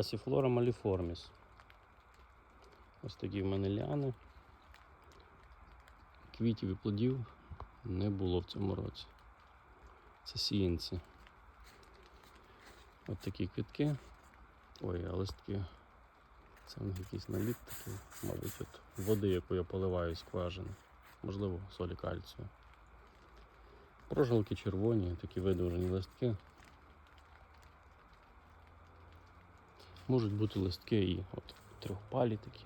Пасіфлора маліформіс. Ось такі в мене ліани. Квітів і плодів не було в цьому році. Це сіянці. Ось такі квітки. Ой, а листки. Це в них якийсь наліт такий, мабуть, от води, яку я поливаю з скважини. Можливо, солі кальцію. Прожилки червоні, такі видовжені листки. Можуть бути листки і от трьохпалі такі.